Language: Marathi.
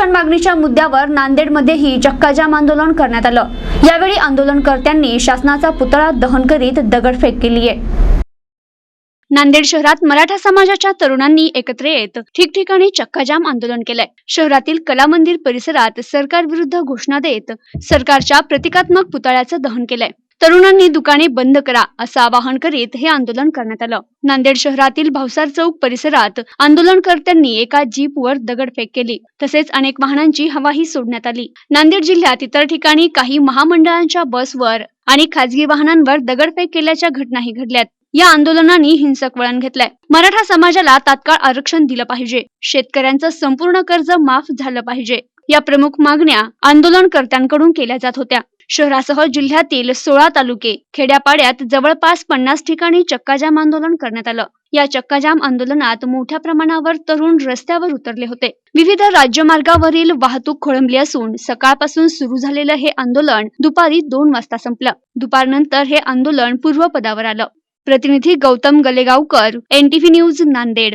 आरक्षण मागणीच्या मुद्द्यावर नांदेडमध्येही चक्काजाम आंदोलन करण्यात आलं. यावेळी आंदोलनकर्त्यांनी शासनाचा पुतळा दहन करीत दगडफेक केली आहे. नांदेड शहरात मराठा समाजाच्या तरुणांनी एकत्र येत ठिकठिकाणी चक्काजाम आंदोलन केलंय. शहरातील कला मंदिर परिसरात सरकार विरुद्ध घोषणा देत सरकारच्या प्रतिकात्मक पुतळ्याचं दहन केलंय. तरुणांनी दुकाने बंद करा असं आवाहन करीत हे आंदोलन करण्यात आलं. नांदेड शहरातील भावसार चौक परिसरात आंदोलनकर्त्यांनी एका जीपवर दगडफेक केली. तसेच अनेक वाहनांची हवाही सोडण्यात आली. नांदेड जिल्ह्यात इतर ठिकाणी काही महामंडळांच्या बसवर आणि खासगी वाहनांवर दगडफेक केल्याच्या घटनाही घडल्यात. या आंदोलनांनी हिंसक वळण घेतलंय. मराठा समाजाला तात्काळ आरक्षण दिलं पाहिजे. शेतकऱ्यांचं संपूर्ण कर्ज माफ झालं पाहिजे. या प्रमुख मागण्या आंदोलनकर्त्यांकडून केल्या जात होत्या. शहरासह जिल्ह्यातील सोळा तालुके खेड्यापाड्यात जवळपास पन्नास ठिकाणी चक्काजाम आंदोलन करण्यात आलं. या चक्काजाम आंदोलनात मोठ्या प्रमाणावर तरुण रस्त्यावर उतरले होते. विविध राज्यमार्गावरील वाहतूक खोळंबली असून सकाळपासून सुरू झालेलं हे आंदोलन दुपारी दोन वाजता संपलं. दुपारनंतर हे आंदोलन पूर्वपदावर आलं. प्रतिनिधी गौतम गलेगावकर एनटीव्ही न्यूज नांदेड.